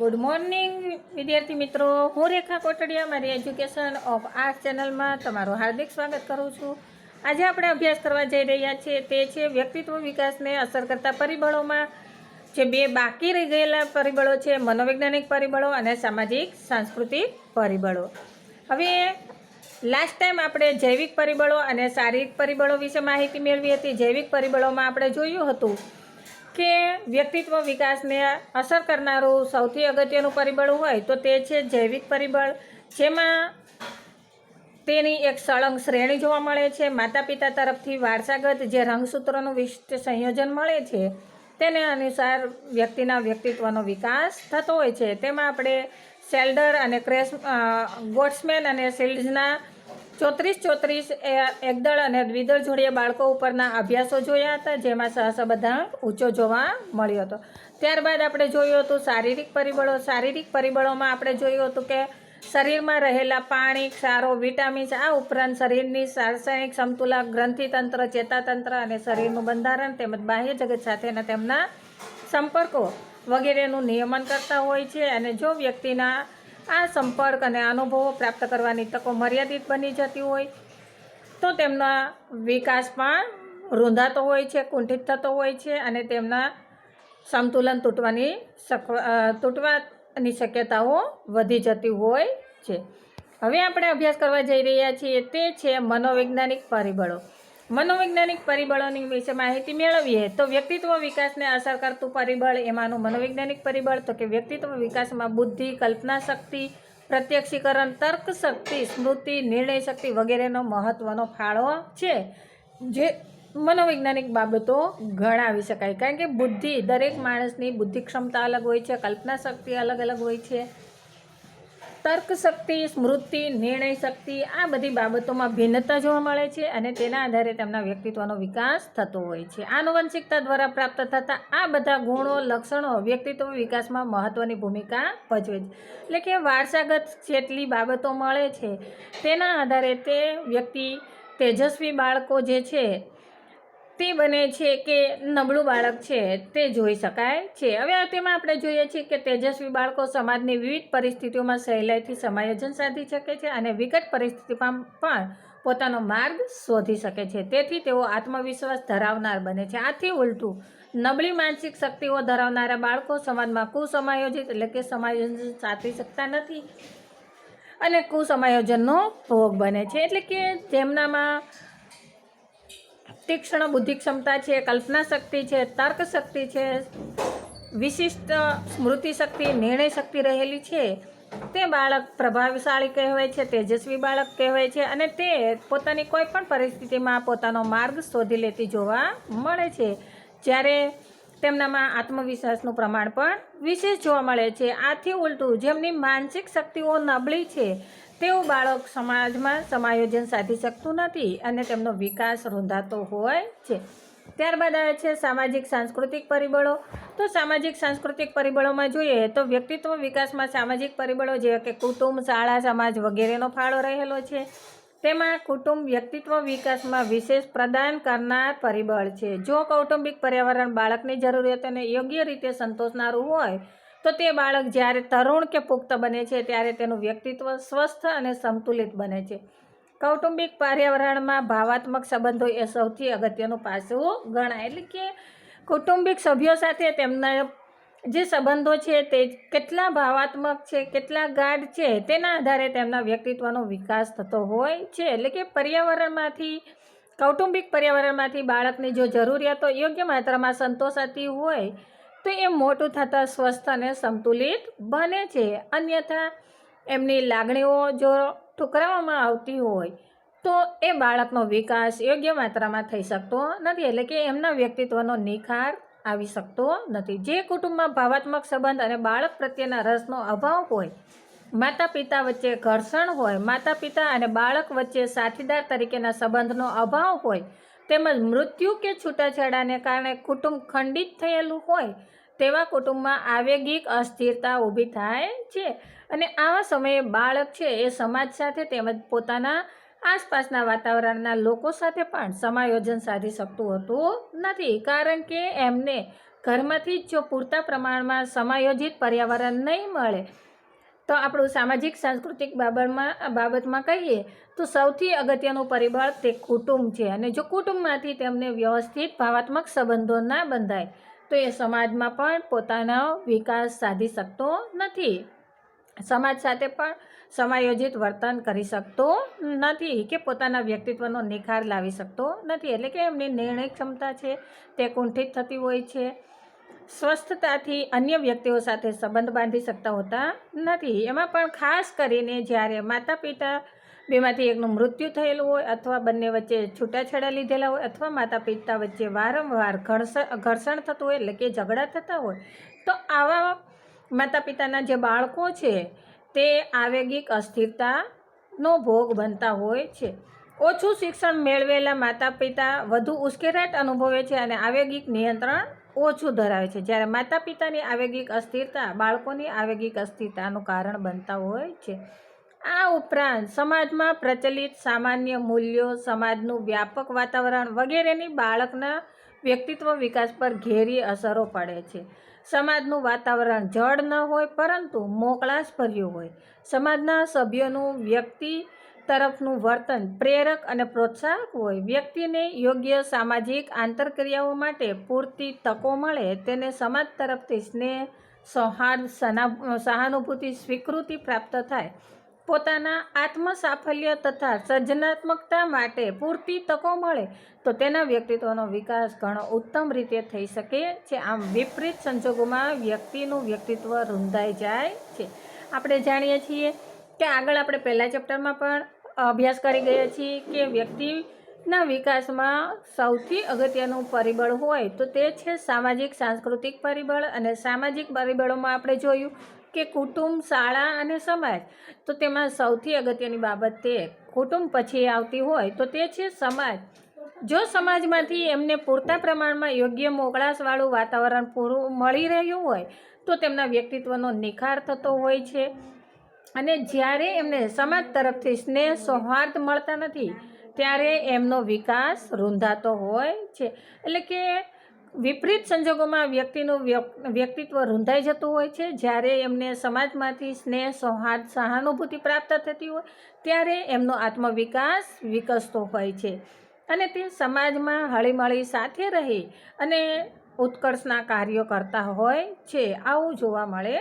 Good morning વિદ્યાર્થી મિત્રો. હું રેખા કોટડિયા, મારી એજ્યુકેશન ઓફ આર્ટ ચેનલમાં તમારું હાર્દિક સ્વાગત કરું છું. આજે આપણે અભ્યાસ કરવા જઈ રહ્યા છીએ તે છે વ્યક્તિત્વ વિકાસને અસર કરતા પરિબળોમાં. જે બે બાકી રહી ગયેલા પરિબળો છે, મનોવૈજ્ઞાનિક પરિબળો અને સામાજિક સાંસ્કૃતિક પરિબળો. હવે લાસ્ટ ટાઈમ આપણે જૈવિક પરિબળો અને શારીરિક પરિબળો વિશે માહિતી મેળવી હતી. જૈવિક પરિબળોમાં આપણે જોયું હતું કે વ્યક્તિત્વ વિકાસને અસર કરનારું સૌથી અગત્યનું પરિબળ હોય તો તે છે જૈવિક પરિબળ, જેમાં તેની એક સળંગ શ્રેણી જોવા મળે છે. માતા પિતા તરફથી વારસાગત જે રંગસૂત્રોનું વિશિષ્ટ સંયોજન મળે છે, તેને અનુસાર વ્યક્તિના વ્યક્તિત્વનો વિકાસ થતો હોય છે. તેમાં આપણે સેલ્ડર અને ક્રેસ ગોટ્સમેન અને સિલ્ડ્સના ચોત્રીસ ચોત્રીસ એકદળ અને દ્વિદળ જોડીએ બાળકો ઉપરના અભ્યાસો જોયા હતા, જેમાં સહસંબંધાંક ઊંચો જોવા મળ્યો હતો. ત્યારબાદ આપણે જોયું હતું શારીરિક પરિબળો. શારીરિક પરિબળોમાં આપણે જોયું હતું કે શરીરમાં રહેલા પાણી, ક્ષારો, વિટામિન્સ, આ ઉપરાંત શરીરની રાસાયણિક સમતુલા, ગ્રંથિતંત્ર, ચેતાતંત્ર અને શરીરનું બંધારણ તેમજ બાહ્ય જગત સાથેના તેમના સંપર્કો વગેરેનું નિયમન કરતા હોય છે. અને જો વ્યક્તિના આ સંપર્ક અને અનુભવો પ્રાપ્ત કરવાની તકો મર્યાદિત બની જતી હોય તો તેમના વિકાસ પણ રૂંધાતો હોય છે, કુંઠિત થતો હોય છે અને તેમના સંતુલન તૂટવાની તૂટવાની શક્યતાઓ વધી જતી હોય છે. હવે આપણે અભ્યાસ કરવા જઈ રહ્યા છીએ તે છે મનોવૈજ્ઞાનિક પરિબળો. મનોવૈજ્ઞાનિક પરિબળોની વિશે માહિતી મેળવીએ તો વ્યક્તિત્વ વિકાસને અસર કરતું પરિબળ એમાંનું મનોવૈજ્ઞાનિક પરિબળ તો કે વ્યક્તિત્વ વિકાસમાં બુદ્ધિ, કલ્પના શક્તિ, પ્રત્યક્ષીકરણ, તર્ક શક્તિ, સ્મૃતિ, નિર્ણય શક્તિ વગેરેનો મહત્ત્વનો ફાળો છે. જે મનોવૈજ્ઞાનિક બાબતો ગણાવી શકાય. કારણ કે બુદ્ધિ દરેક માણસની બુદ્ધિ ક્ષમતા અલગ હોય છે, કલ્પના શક્તિ અલગ અલગ હોય છે. તર્ક શક્તિ સ્મૃતિ, નિર્ણય શક્તિ આ બધી બાબતોમાં ભિન્નતા જોવા મળે છે અને તેના આધારે તેમના વ્યક્તિત્વનો વિકાસ થતો હોય છે. આનુવંશિકતા દ્વારા પ્રાપ્ત થતા આ બધા ગુણો, લક્ષણો વ્યક્તિત્વ વિકાસમાં મહત્ત્વની ભૂમિકા ભજવે છે. એટલે કે વારસાગત જેટલી બાબતો મળે છે તેના આધારે તે વ્યક્તિ તેજસ્વી બાળકો જે છે તે બને છે કે નબળું બાળક છે તે જોઈ શકાય છે. હવે તેમાં આપણે જોઈએ છીએ કે તેજસ્વી બાળકો સમાજની વિવિધ પરિસ્થિતિઓમાં સહેલાઈથી સમાયોજન સાધી શકે છે અને વિકટ પરિસ્થિતિમાં પણ પોતાનો માર્ગ શોધી શકે છે. તેથી તેઓ આત્મવિશ્વાસ ધરાવનાર બને છે. આથી ઉલટું, નબળી માનસિક શક્તિઓ ધરાવનારા બાળકો સમાજમાં કુસમાયોજિત એટલે કે સમાયોજન સાધી શકતા નથી અને કુસમાયોજનનો ભોગ બને છે. એટલે કે જેમનામાં તીક્ષ્ણ બુદ્ધિ ક્ષમતા છે કલ્પના શક્તિ છે તર્ક શક્તિ છે, વિશિષ્ટ સ્મૃતિ શક્તિ નિર્ણય શક્તિ રહેલી છે. તે બાળક પ્રભાવશાળી કહેવાય છે, તેજસ્વી બાળક કહેવાય છે અને તે પોતાની કોઈ પણ પરિસ્થિતિમાં પોતાનો માર્ગ શોધી લેતી જોવા મળે છે. જ્યારે તેમનામાં આત્મવિશ્વાસનું પ્રમાણ પણ વિશેષ જોવા મળે છે. આથી ઉલટું જેમની માનસિક શક્તિઓ નબળી છે તેવું બાળક સમાજમાં સમાયોજન સાધી શકતું નથી અને તેમનો વિકાસ રૂંધાતો હોય છે. ત્યારબાદ આવે છે સામાજિક સાંસ્કૃતિક પરિબળો. તો સામાજિક સાંસ્કૃતિક પરિબળોમાં જોઈએ તો વ્યક્તિત્વ વિકાસમાં સામાજિક પરિબળો જેવા કે કુટુંબ, શાળા, સમાજ વગેરેનો ફાળો રહેલો છે. તેમાં કુટુંબ વ્યક્તિત્વ વિકાસમાં વિશેષ પ્રદાન કરનાર પરિબળ છે. જો કૌટુંબિક પર્યાવરણ બાળકની જરૂરિયાતોને યોગ્ય રીતે સંતોષનારું હોય, તો તે બાળક જ્યારે તરુણ કે પુખ્ત બને છે, ત્યારે તેનું વ્યક્તિત્વ સ્વસ્થ અને સંતુલિત બને છે. કૌટુંબિક પર્યાવરણમાં ભાવાત્મક સંબંધો એ સૌથી અગત્યનું પાસું ગણાય. એટલે કે કૌટુંબિક સભ્યો સાથે તેમના જે સંબંધો છે તે કેટલા ભાવાત્મક છે, કેટલા ગાઢ છે, તેના આધારે તેમના વ્યક્તિત્વનો વિકાસ થતો હોય છે. એટલે કે પર્યાવરણમાંથી, કૌટુંબિક પર્યાવરણમાંથી બાળકની જો જરૂરિયાતો યોગ્ય માત્રામાં સંતોષાતી હોય, તો એ મોટું થતાં સ્વસ્થ અને સંતુલિત બને છે. અન્યથા, એમની લાગણીઓ જો ઠુકરાવવામાં આવતી હોય, તો એ બાળકનો વિકાસ યોગ્ય માત્રામાં થઈ શકતો નથી. એટલે કે એમના વ્યક્તિત્વનો નિખાર આવી શકતો નથી. જે કુટુંબમાં ભાવાત્મક સંબંધ અને બાળક પ્રત્યેના રસનો અભાવ હોય માતા પિતા વચ્ચે ઘર્ષણ હોય માતા પિતા અને બાળક વચ્ચે સાથીદાર તરીકેના સંબંધનો અભાવ હોય, તેમજ મૃત્યુ કે છૂટાછેડાને કારણે કુટુંબ ખંડિત થયેલું હોય, તેવા કુટુંબમાં આવેગિક અસ્થિરતા ઊભી થાય છે. અને આવા સમયે બાળક છે એ સમાજ સાથે તેમજ પોતાના આસપાસના વાતાવરણના લોકો સાથે પણ સમાયોજન સાધી શકતું હોતું નથી, કારણ કે એમને ઘરમાંથી જ પૂરતા પ્રમાણમાં સમાયોજિત પર્યાવરણ નહીં મળે, તો આપણું સામાજિક, સાંસ્કૃતિક બાબતમાં બાબતમાં કહીએ તો સૌથી અગત્યનું પરિબળ તે કુટુંબ છે અને જો કુટુંબમાંથી તેમને વ્યવસ્થિત, ભાવાત્મક સંબંધો ના બંધાય, તો એ સમાજમાં પણ પોતાનો વિકાસ સાધી શકતો નથી. સમાજ સાથે પણ સમાયોજિત વર્તન કરી શકતો નથી કે પોતાના વ્યક્તિત્વનો નિખાર લાવી શકતો નથી. એટલે કે એમની નિર્ણય ક્ષમતા છે, તે કુંઠિત થતી હોય છે. સ્વસ્થતાથી અન્ય વ્યક્તિઓ સાથે સંબંધ બાંધી શકતા હોતા નથી. એમાં પણ ખાસ કરીને જ્યારે માતા પિતા બેમાંથી એકનું મૃત્યુ થયેલું હોય અથવા બંને વચ્ચે છૂટાછેડા લીધેલા હોય અથવા માતા પિતા વચ્ચે વારંવાર ઘર્ષણ ઘર્ષણ થતું હોય, એટલે કે ઝઘડા થતા હોય, તો આવા માતા પિતાના જે બાળકો છે તે આવેગિક અસ્થિરતાનો ભોગ બનતા હોય છે. ઓછું શિક્ષણ મેળવેલા માતા પિતા વધુ ઉશ્કેરાટ અનુભવે છે અને આવેગિક નિયંત્રણ ઓછું ધરાવે છે. જ્યારે માતા પિતાની આવેગિક અસ્થિરતા બાળકોની આવેગિક અસ્થિરતાનું કારણ બનતા હોય છે. આ ઉપરાંત સમાજમાં પ્રચલિત સામાન્ય મૂલ્યો, સમાજનું વ્યાપક વાતાવરણ વગેરેની બાળકના વ્યક્તિત્વ વિકાસ પર ઘેરી અસરો પડે છે. સમાજનું વાતાવરણ જળ ન હોય, પરંતુ મોકળાશ ભર્યું હોય. સમાજના સભ્યોનું વ્યક્તિ તરફનું વર્તન પ્રેરક અને પ્રોત્સાહક હોય. વ્યક્તિને યોગ્ય સામાજિક આંતરક્રિયાઓ માટે પૂરતી તકો મળે, તેને સમાજ તરફથી સ્નેહ, સૌહાર્દ સહાનુભૂતિ, સ્વીકૃતિ પ્રાપ્ત થાય. પોતાના આત્મસાફલ્ય તથા સર્જનાત્મકતા માટે પૂરતી તકો મળે, તો તેના વ્યક્તિત્વનો વિકાસ ઘણો ઉત્તમ રીતે થઈ શકે છે. આમ વિપરીત સંજોગોમાં વ્યક્તિનું વ્યક્તિત્વ રૂંધાઈ જાય છે. આપણે જાણીએ છીએ કે આગળ આપણે પહેલા ચેપ્ટરમાં પણ અભ્યાસ કરી ગયા છીએ કે વ્યક્તિના વિકાસમાં સૌથી અગત્યનું પરિબળ હોય તો તે છે સામાજિક, સાંસ્કૃતિક પરિબળ. અને સામાજિક પરિબળોમાં આપણે જોયું કે કુટુંબ, શાળા અને સમાજ? તો તેમાં સૌથી અગત્યની બાબત તે, કુટુંબ પછી આવતી હોય તો તે છે સમાજ. જો સમાજમાંથી એમને પૂરતા પ્રમાણમાં યોગ્ય મોકળાશવાળું વાતાવરણ પૂરું મળી રહ્યું હોય, તો તેમના વ્યક્તિત્વનો નિખાર થતો હોય છે. અને જ્યારે એમને સમાજ તરફથી સ્નેહ, સૌહાર્દ મળતા નથી, ત્યારે એમનો વિકાસ રૂંધાતો હોય છે. એટલે કે વિપરીત સંજોગોમાં વ્યક્તિનું વ્યક- વ્યક્તિત્વ રૂંધાઈ જતું હોય છે. જ્યારે એમને સમાજમાંથી સ્નેહ, સૌહાર્દ, સહાનુભૂતિ પ્રાપ્ત થતી હોય, ત્યારે એમનો આત્મવિકાસ વિકસતો હોય છે. અને તે સમાજમાં હળીમળી સાથે રહી અને ઉત્કર્ષના કાર્યો કરતા હોય છે. આવું જોવા મળે